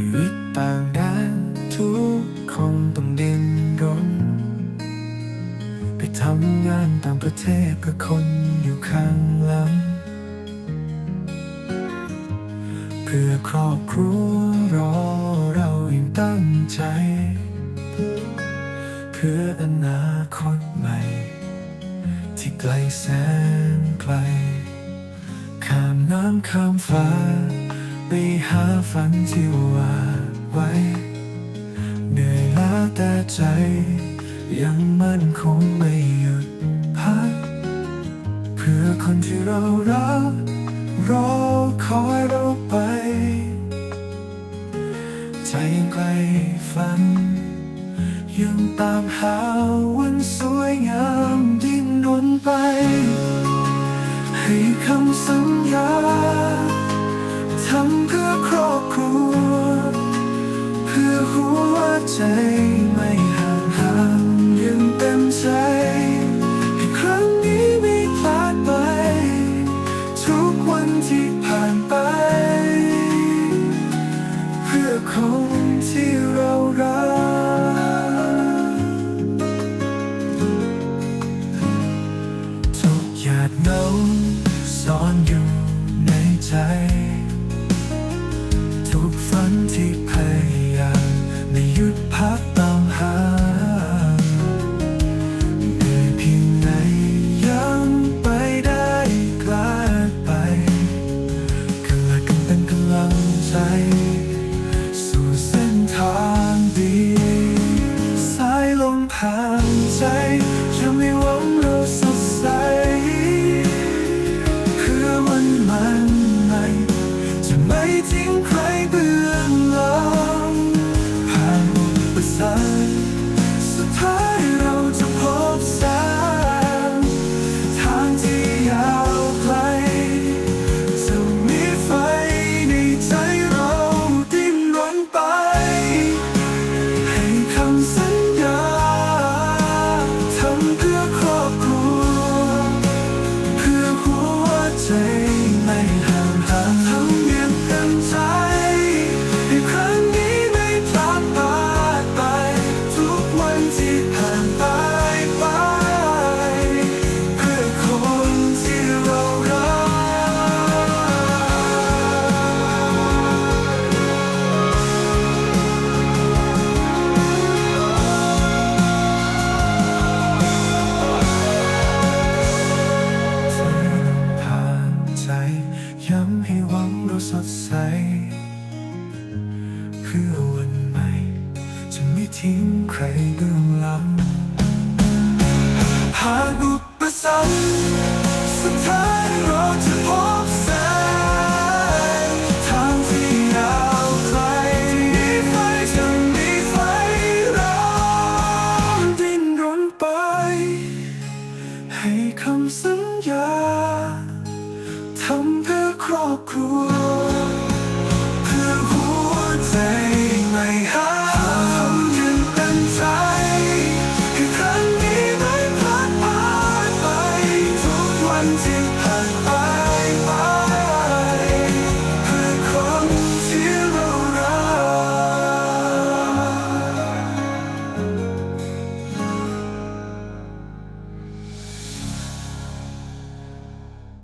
ชีวิตต่างแดนทุกคนต้องเดินรนไปทำงานต่างประเทศกับคนอยู่ข้างหลัง เพื่อครอบครัวรอเรายังตั้งใจ เพื่ออนาคตใหม่ ที่ไกลแสนไกล ข้ามน้ำข้ามฟ้า ไปหาฝันที่วาดไว้ เหนื่อยล้าแต่ใจ ยังมั่นคงไม่หยุดพัก เพื่อคนที่เรารักรอคอยเราไป ใจยังไกลฝัน ยังตามหาวันสวยงามดิ้นรนไป ให้คำสัญญา วื่อวันใหม่ จะไม่ทิ้งใครเบื้องหลังผ่ากอุปสรรคสุดท้ายเราจะพบแสงทางที่ยาวไกลมีไฟจะมีไฟเราดินรนไป ให้คำสัญญาทำเพื่อครอบครัว 很爱吗？